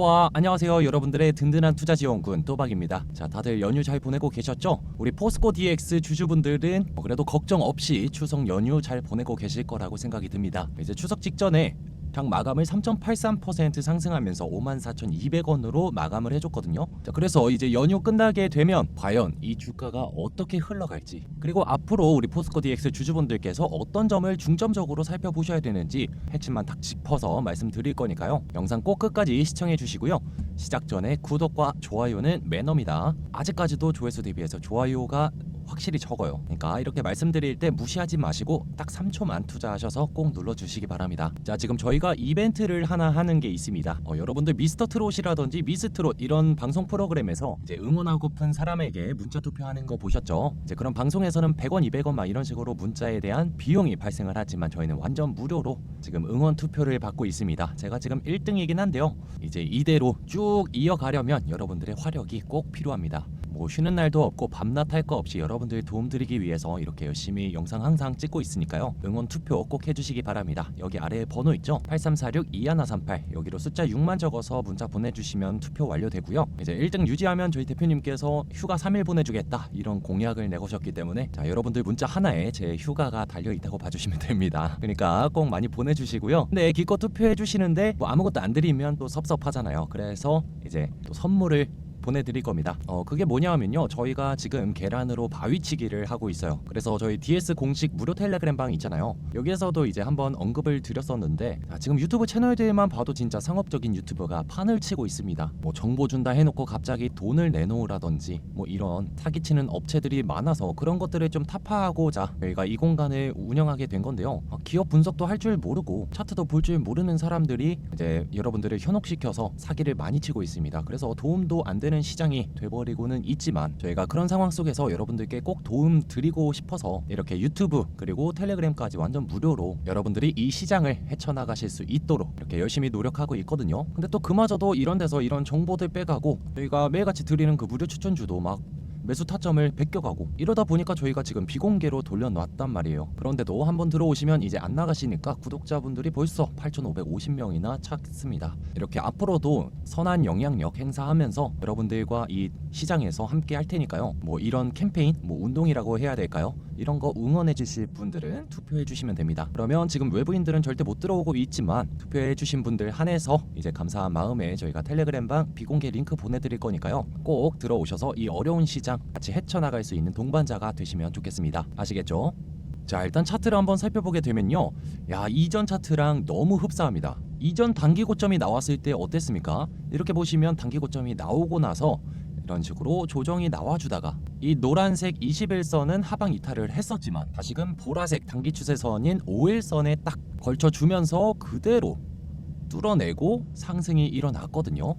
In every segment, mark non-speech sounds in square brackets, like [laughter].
알로하 안녕하세요 여러분들의 든든한 투자 지원군 또박입니다 자 다들 연휴 잘 보내고 계셨죠? 우리 포스코 DX 주주분들은 뭐 그래도 걱정 없이 추석 연휴 잘 보내고 계실 거라고 생각이 듭니다 이제 추석 직전에 장 마감을 3.83% 상승하면서 54,200원으로 마감을 해줬거든요. 자, 그래서 이제 연휴 끝나게 되면 과연 이 주가가 어떻게 흘러갈지 그리고 앞으로 우리 포스코 DX 주주분들께서 어떤 점을 중점적으로 살펴보셔야 되는지 핵심만 딱 짚어서 말씀드릴 거니까요. 영상 꼭 끝까지 시청해 주시 고요. 시작 전에 구독과 좋아요는 매너입니다. 아직까지도 조회수 대비해서 좋아요가 확실히 적어요. 그러니까 이렇게 말씀드릴 때 무시하지 마시고 딱 3초만 투자하셔서 꼭 눌러주시기 바랍니다. 자 지금 저희가 이벤트를 하나 하는 게 있습니다. 어, 여러분들 미스터 트롯이라든지 미스트롯 이런 방송 프로그램에서 이제 응원하고픈 사람에게 문자 투표하는 거 보셨죠? 이제 그런 방송에서는 100원, 200원 막 이런 식으로 문자에 대한 비용이 발생을 하지만 저희는 완전 무료로 지금 응원 투표를 받고 있습니다. 제가 지금 1등이긴 한데요. 이제 이대로 쭉 이어가려면 여러분들의 화력이 꼭 필요합니다. 뭐 쉬는 날도 없고 밤낮 할 거 없이 여러분들 도움 드리기 위해서 이렇게 열심히 영상 항상 찍고 있으니까요. 응원 투표 꼭 해주시기 바랍니다. 여기 아래에 번호 있죠? 8346-2138 여기로 숫자 6만 적어서 문자 보내주시면 투표 완료되고요. 이제 1등 유지하면 저희 대표님께서 휴가 3일 보내주겠다 이런 공약을 내거셨기 때문에 자 여러분들 문자 하나에 제 휴가가 달려 있다고 봐주시면 [laughs] 됩니다. 그러니까 꼭 많이 보내주시고요. 근데 기껏 투표해 주시는데 뭐 아무것도 안 드리면 또 섭섭하잖아요. 그래서 이제 또 선물을 보내드릴 겁니다. 어 그게 뭐냐면요, 저희가 지금 계란으로 바위치기를 하고 있어요. 그래서 저희 DS 공식 무료 텔레그램 방 있잖아요. 여기에서도 이제 한번 언급을 드렸었는데 아, 지금 유튜브 채널들만 봐도 진짜 상업적인 유튜버가 판을 치고 있습니다. 뭐 정보 준다 해놓고 갑자기 돈을 내놓으라든지 뭐 이런 사기치는 업체들이 많아서 그런 것들을 좀 타파하고자 저희가 이 공간을 운영하게 된 건데요. 아, 기업 분석도 할 줄 모르고 차트도 볼 줄 모르는 사람들이 이제 여러분들을 현혹시켜서 사기를 많이 치고 있습니다. 그래서 도움도 안 되는 시장이 돼버리고는 있지만 저희가 그런 상황 속에서 여러분들께 꼭 도움 드리고 싶어서 이렇게 유튜브 그리고 텔레그램까지 완전 무료로 여러분들이 이 시장을 헤쳐나가실 수 있도록 이렇게 열심히 노력하고 있거든요. 근데 또 그마저도 이런 데서 이런 정보들 빼가고 저희가 매일같이 드리는 그 무료 추천주도 막 매수 타점을 베껴가고 이러다 보니까 저희가 지금 비공개로 돌려놨단 말이에요. 그런데도 한번 들어오시면 이제 안 나가시니까 구독자분들이 벌써 8,550명이나 찼습니다. 이렇게 앞으로도 선한 영향력 행사하면서 여러분들과 이 시장에서 함께 할 테니까요. 뭐 이런 캠페인, 뭐 운동이라고 해야 될까요? 이런 거 응원해 주실 분들은 투표해 주시면 됩니다. 그러면 지금 외부인들은 절대 못 들어오고 있지만 투표해 주신 분들 한해서 이제 감사한 마음에 저희가 텔레그램방 비공개 링크 보내드릴 거니까요. 꼭 들어오셔서 이 어려운 시장 같이 헤쳐나갈 수 있는 동반자가 되시면 좋겠습니다. 아시겠죠? 자 일단 차트를 한번 살펴보게 되면요 야 이전 차트랑 너무 흡사합니다 이전 단기 고점이 나왔을 때 어땠습니까 이렇게 보시면 단기 고점이 나오고 나서 이런 식으로 조정이 나와주다가 이 노란색 21선은 하방 이탈을 했었지만 다시금 보라색 단기 추세선인 5일선에 딱 걸쳐주면서 그대로 뚫어내고 상승이 일어났거든요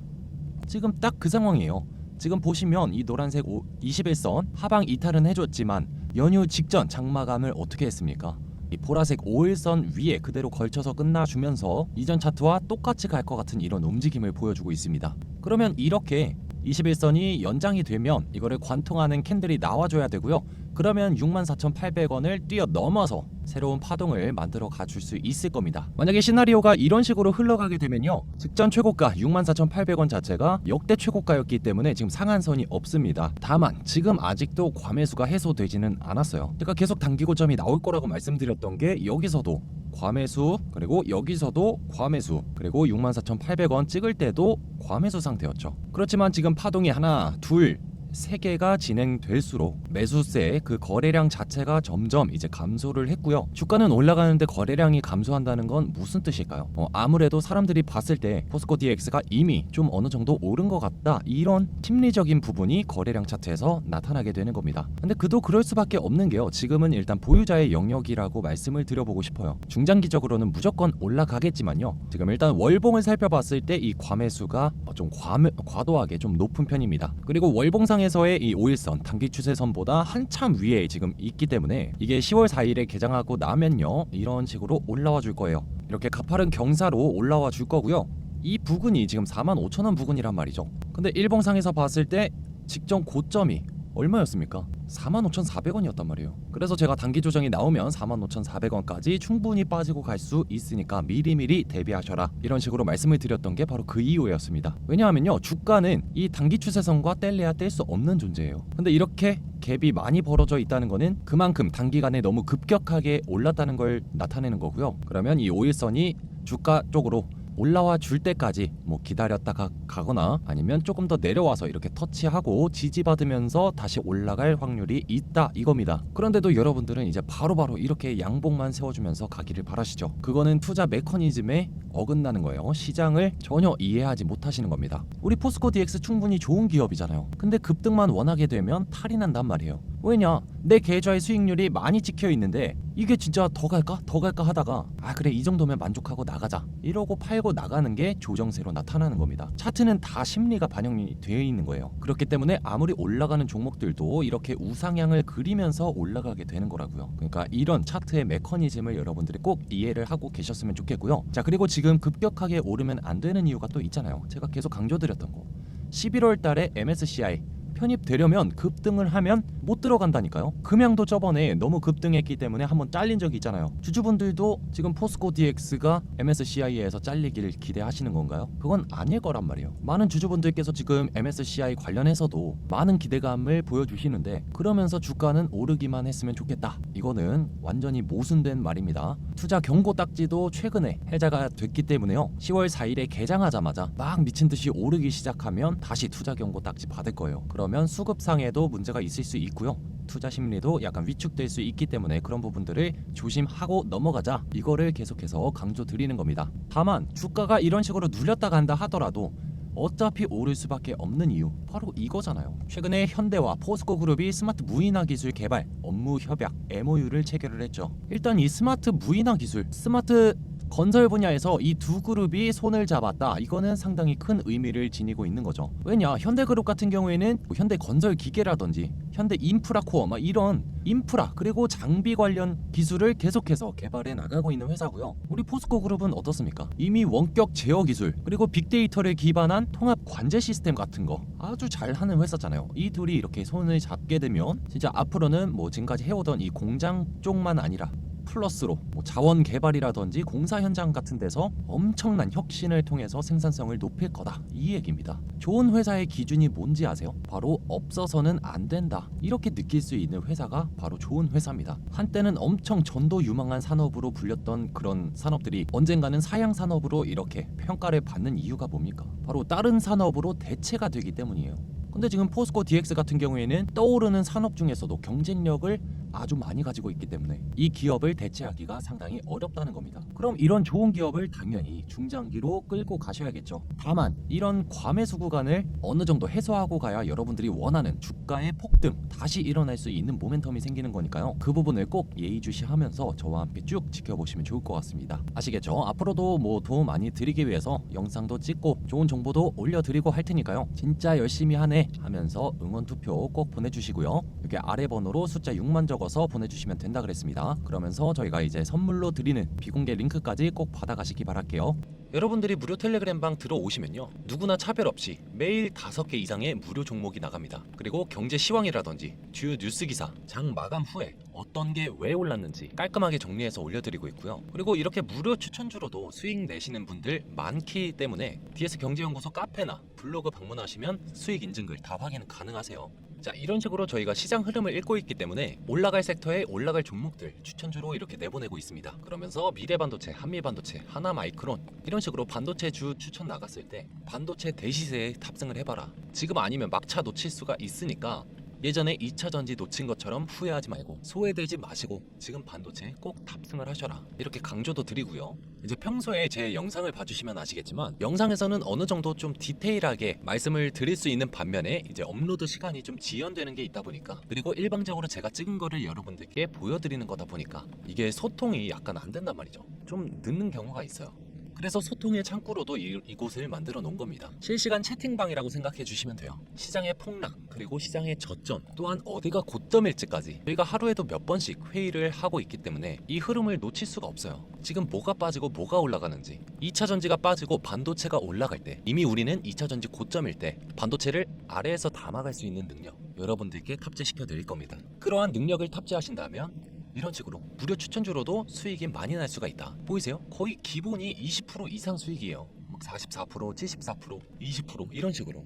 지금 딱 그 상황이에요 지금 보시면 이 노란색 21선 하방 이탈은 해줬지만 연휴 직전 장마감을 어떻게 했습니까? 이 보라색 5일선 위에 그대로 걸쳐서 끝나주면서 이전 차트와 똑같이 갈 것 같은 이런 움직임을 보여주고 있습니다. 그러면 이렇게 21선이 연장이 되면 이거를 관통하는 캔들이 나와줘야 되고요. 그러면 64,800원을 뛰어넘어서 새로운 파동을 만들어 가줄 수 있을 겁니다. 만약에 시나리오가 이런 식으로 흘러가게 되면요. 직전 최고가 64,800원 자체가 역대 최고가였기 때문에 지금 상한선이 없습니다. 다만 지금 아직도 과매수가 해소되지는 않았어요. 제가 계속 단기 고점이 나올 거라고 말씀드렸던 게 여기서도 과매수 그리고 여기서도 과매수 그리고 64,800원 찍을 때도 과매수 상태였죠. 그렇지만 지금 파동이 하나, 둘, 세 개가 진행될수록 매수세 그 거래량 자체가 점점 이제 감소를 했고요. 주가는 올라가는데 거래량이 감소한다는 건 무슨 뜻일까요? 어, 아무래도 사람들이 봤을 때 포스코 DX가 이미 좀 어느 정도 오른 것 같다 이런 심리적인 부분이 거래량 차트에서 나타나게 되는 겁니다. 근데 그도 그럴 수밖에 없는 게요. 지금은 일단 보유자의 영역이라고 말씀을 드려보고 싶어요. 중장기적으로는 무조건 올라가겠지만요. 지금 일단 월봉을 살펴봤을 때 이 과매수가 어, 좀 과매, 과도하게 좀 높은 편입니다. 그리고 월봉상 에서의 이 5일선 단기 추세선보다 한참 위에 지금 있기 때문에 이게 10월 4일에 개장하고 나면요 이런 식으로 올라와 줄 거예요. 이렇게 가파른 경사로 올라와 줄 거고요. 이 부근이 지금 4만 5천 원 부근이란 말이죠. 근데 일봉상에서 봤을 때 직전 고점이 얼마였습니까? 45,400원이었단 말이에요. 그래서 제가 단기 조정이 나오면 45,400원까지 충분히 빠지고 갈 수 있으니까 미리미리 대비하셔라. 이런 식으로 말씀을 드렸던 게 바로 그 이유였습니다. 왜냐하면요. 주가는 이 단기 추세선과 뗄래야 뗄 수 없는 존재예요. 근데 이렇게 갭이 많이 벌어져 있다는 거는 그만큼 단기간에 너무 급격하게 올랐다는 걸 나타내는 거고요. 그러면 이 5일선이 주가 쪽으로 올라와 줄 때까지 뭐 기다렸다 가 가거나 아니면 조금 더 내려와서 이렇게 터치하고 지지받으면서 다시 올라갈 확률이 있다 이겁니다. 그런데도 여러분들은 이제 바로 바로 이렇게 양봉만 세워주면서 가기를 바라시죠. 그거는 투자 메커니즘에 어긋나는 거예요. 시장을 전혀 이해하지 못하시는 겁니다. 우리 포스코 DX 충분히 좋은 기업이잖아요. 근데 급등만 원하게 되면 탈이 난단 말이에요. 왜냐? 내 계좌의 수익률이 많이 찍혀 있는데 이게 진짜 더 갈까? 더 갈까 하다가 아 그래 이 정도면 만족하고 나가자 이러고 팔고 나가는 게 조정세로 나타나는 겁니다. 차트는 다 심리가 반영이 되어 있는 거예요. 그렇기 때문에 아무리 올라가는 종목들도 이렇게 우상향을 그리면서 올라가게 되는 거라고요. 그러니까 이런 차트의 메커니즘을 여러분들이 꼭 이해를 하고 계셨으면 좋겠고요. 자 그리고 지금 급격하게 오르면 안 되는 이유가 또 있잖아요. 제가 계속 강조드렸던 거. 11월 달에 MSCI 편입되려면 급등을 하면 못 들어간다니까요. 금양도 저번에 너무 급등했기 때문에 한번 잘린 적이 있잖아요. 주주분들도 지금 포스코 DX가 MSCI에서 잘리기를 기대하시는 건가요? 그건 아닐 거란 말이에요. 많은 주주분들께서 지금 MSCI 관련해서도 많은 기대감을 보여주시는데 그러면서 주가는 오르기만 했으면 좋겠다. 이거는 완전히 모순된 말입니다. 투자 경고 딱지도 최근에 해자가 됐기 때문에요. 10월 4일에 개장하자마자 막 미친 듯이 오르기 시작하면 다시 투자 경고 딱지 받을 거예요. 그러면 수급상에도 문제가 있을 수 있고요. 투자 심리도 약간 위축될 수 있기 때문에 그런 부분들을 조심하고 넘어가자 이거를 계속해서 강조 드리는 겁니다. 다만 주가가 이런 식으로 눌렸다 간다 하더라도 어차피 오를 수밖에 없는 이유 바로 이거잖아요. 최근에 현대와 포스코 그룹이 스마트 무인화 기술 개발 업무 협약 MOU를 체결을 했죠. 일단 이 스마트 무인화 기술, 스마트 건설 분야에서 이 두 그룹이 손을 잡았다. 이거는 상당히 큰 의미를 지니고 있는 거죠. 왜냐? 현대그룹 같은 경우에는 뭐 현대 건설 기계라든지 현대 인프라 코어 막 이런 인프라 그리고 장비 관련 기술을 계속해서 개발해 나가고 있는 회사고요. 우리 포스코 그룹은 어떻습니까? 이미 원격 제어 기술 그리고 빅데이터를 기반한 통합 관제 시스템 같은 거 아주 잘하는 회사잖아요. 이 둘이 이렇게 손을 잡게 되면 진짜 앞으로는 뭐 지금까지 해오던 이 공장 쪽만 아니라 플러스로 뭐 자원 개발이라든지 공사 현장 같은 데서 엄청난 혁신을 통해서 생산성을 높일 거다 이 얘기입니다. 좋은 회사의 기준이 뭔지 아세요? 바로 없어서는 안 된다 이렇게 느낄 수 있는 회사가 바로 좋은 회사입니다. 한때는 엄청 전도 유망한 산업으로 불렸던 그런 산업들이 언젠가는 사양 산업으로 이렇게 평가를 받는 이유가 뭡니까? 바로 다른 산업으로 대체가 되기 때문이에요. 근데 지금 포스코 DX 같은 경우에는 떠오르는 산업 중에서도 경쟁력을 아주 많이 가지고 있기 때문에 이 기업을 대체하기가 상당히 어렵다는 겁니다. 그럼 이런 좋은 기업을 당연히 중장기로 끌고 가셔야겠죠. 다만 이런 과매수 구간을 어느 정도 해소하고 가야 여러분들이 원하는 주가의 폭등 다시 일어날 수 있는 모멘텀이 생기는 거니까요. 그 부분을 꼭 예의주시하면서 저와 함께 쭉 지켜보시면 좋을 것 같습니다. 아시겠죠? 앞으로도 뭐 도움 많이 드리기 위해서 영상도 찍고 좋은 정보도 올려드리고 할 테니까요. 진짜 열심히 하네 하면서 응원 투표 꼭 보내주시고요. 여기 아래 번호로 숫자 6만 적어 서 보내주시면 된다 그랬습니다. 그러면서 저희가 이제 선물로 드리는 비공개 링크까지 꼭 받아가시기 바랄게요. 여러분들이 무료 텔레그램 방 들어오시면요 누구나 차별 없이 매일 5개 이상의 무료 종목이 나갑니다 그리고 경제 시황이라든지 주요 뉴스 기사 장 마감 후에 어떤 게 왜 올랐는지 깔끔하게 정리해서 올려드리고 있고요 그리고 이렇게 무료 추천주로도 수익 내시는 분들 많기 때문에 DS 경제연구소 카페나 블로그 방문하시면 수익 인증글 다 확인 가능하세요 자 이런 식으로 저희가 시장 흐름을 읽고 있기 때문에 올라갈 섹터에 올라갈 종목들 추천주로 이렇게 내보내고 있습니다. 그러면서 미래 반도체, 한미 반도체, 하나 마이크론 이런 식으로 반도체 주 추천 나갔을 때 반도체 대시세에 탑승을 해봐라. 지금 아니면 막차 놓칠 수가 있으니까 예전에 2차 전지 놓친 것처럼 후회하지 말고 소외되지 마시고 지금 반도체 꼭 탑승을 하셔라. 이렇게 강조도 드리고요. 이제 평소에 제 영상을 봐주시면 아시겠지만 영상에서는 어느 정도 좀 디테일하게 말씀을 드릴 수 있는 반면에 이제 업로드 시간이 좀 지연되는 게 있다 보니까 그리고 일방적으로 제가 찍은 거를 여러분들께 보여드리는 거다 보니까 이게 소통이 약간 안 된단 말이죠. 좀 늦는 경우가 있어요 그래서 소통의 창구로도 이, 이곳을 만들어 놓은 겁니다. 실시간 채팅방이라고 생각해 주시면 돼요. 시장의 폭락, 그리고 시장의 저점, 또한 어디가 고점일지까지 저희가 하루에도 몇 번씩 회의를 하고 있기 때문에 이 흐름을 놓칠 수가 없어요. 지금 뭐가 빠지고 뭐가 올라가는지 2차 전지가 빠지고 반도체가 올라갈 때 이미 우리는 2차 전지 고점일 때 반도체를 아래에서 담아갈 수 있는 능력 여러분들께 탑재시켜 드릴 겁니다. 그러한 능력을 탑재하신다면 이런 식으로 무료 추천주로도 수익이 많이 날 수가 있다. 보이세요? 거의 기본이 20% 이상 수익이에요. 막 44%, 74%, 20% 이런 식으로.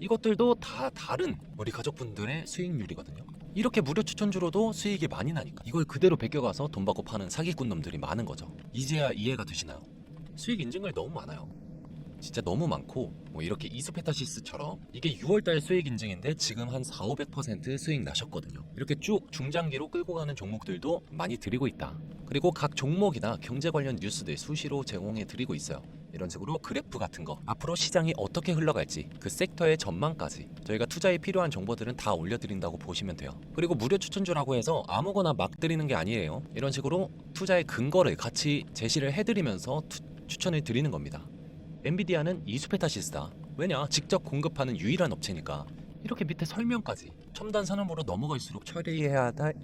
이것들도 다 다른 우리 가족분들의 수익률이거든요. 이렇게 무료 추천주로도 수익이 많이 나니까 이걸 그대로 베껴가서 돈 받고 파는 사기꾼 놈들이 많은 거죠. 이제야 이해가 되시나요? 수익 인증을 너무 많아요. 진짜 너무 많고 뭐 이렇게 이스페타시스처럼 이게 6월달 수익 인증인데 지금 한 4, 500% 수익 나셨거든요. 이렇게 쭉 중장기로 끌고 가는 종목들도 많이 드리고 있다. 그리고 각 종목이나 경제 관련 뉴스들 수시로 제공해 드리고 있어요. 이런 식으로 그래프 같은 거 앞으로 시장이 어떻게 흘러갈지 그 섹터의 전망까지 저희가 투자에 필요한 정보들은 다 올려드린다고 보시면 돼요 그리고 무료 추천주라고 해서 아무거나 막 드리는 게 아니에요 이런 식으로 투자의 근거를 같이 제시를 해드리면서 투- 추천을 드리는 겁니다 엔비디아는 이수페타시스다 왜냐 직접 공급하는 유일한 업체니까 이렇게 밑에 설명까지 첨단 산업으로 넘어갈수록 처리해야 할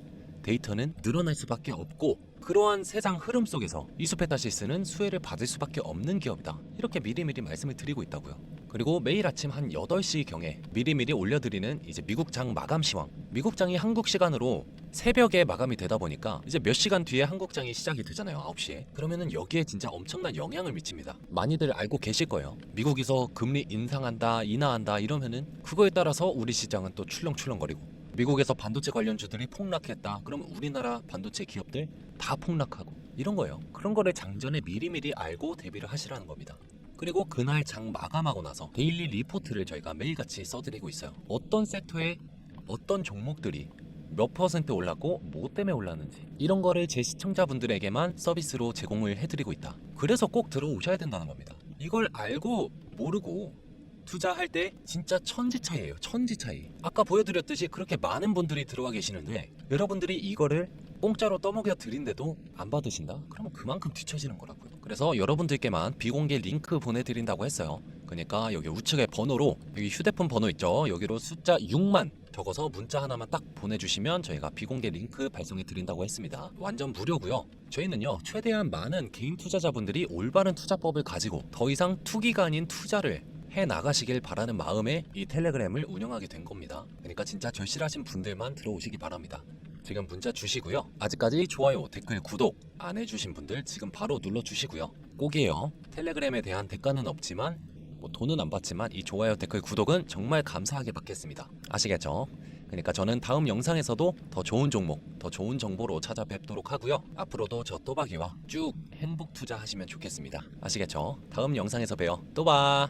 데이터는 늘어날 수밖에 없고 그러한 세상 흐름 속에서 이수페타시스는 수혜를 받을 수밖에 없는 기업이다. 이렇게 미리미리 말씀을 드리고 있다고요. 그리고 매일 아침 한 8시 경에 미리미리 올려드리는 이제 미국 장 마감 시황. 미국 장이 한국 시간으로 새벽에 마감이 되다 보니까 이제 몇 시간 뒤에 한국 장이 시작이 되잖아요. 9시에. 그러면은 여기에 진짜 엄청난 영향을 미칩니다. 많이들 알고 계실 거예요. 미국에서 금리 인상한다, 인하한다 이러면은 그거에 따라서 우리 시장은 또 출렁출렁거리고 미국에서 반도체 관련주들이 폭락했다. 그럼 우리나라 반도체 기업들 다 폭락하고 이런 거예요. 그런 거를 장전에 미리미리 알고 대비를 하시라는 겁니다. 그리고 그날 장 마감하고 나서 데일리 리포트를 저희가 매일같이 써드리고 있어요. 어떤 섹터에 어떤 종목들이 몇 퍼센트 올랐고 뭐 때문에 올랐는지 이런 거를 제 시청자분들에게만 서비스로 제공을 해드리고 있다. 그래서 꼭 들어오셔야 된다는 겁니다. 이걸 알고 모르고 투자할 때 진짜 천지 차이예요. 천지 차이. 아까 보여드렸듯이 그렇게 많은 분들이 들어와 계시는데 여러분들이 이거를 공짜로 떠먹여 드린데도 안 받으신다? 그러면 그만큼 뒤처지는 거라고요. 그래서 여러분들께만 비공개 링크 보내드린다고 했어요. 그러니까 여기 우측에 번호로 여기 휴대폰 번호 있죠? 여기로 숫자 6만 적어서 문자 하나만 딱 보내주시면 저희가 비공개 링크 발송해 드린다고 했습니다. 완전 무료고요. 저희는요 최대한 많은 개인 투자자분들이 올바른 투자법을 가지고 더 이상 투기가 아닌 투자를 해 나가시길 바라는 마음에 이 텔레그램을 운영하게 된 겁니다. 그러니까 진짜 절실하신 분들만 들어오시기 바랍니다. 지금 문자 주시고요. 아직까지 좋아요, 댓글, 구독 안 해주신 분들 지금 바로 눌러주시고요. 꼭이에요. 텔레그램에 대한 대가는 없지만 뭐 돈은 안 받지만 이 좋아요, 댓글, 구독은 정말 감사하게 받겠습니다. 아시겠죠? 그러니까 저는 다음 영상에서도 더 좋은 종목, 더 좋은 정보로 찾아뵙도록 하고요. 앞으로도 저 또박이와 쭉 행복 투자하시면 좋겠습니다. 아시겠죠? 다음 영상에서 봬요. 또 봐.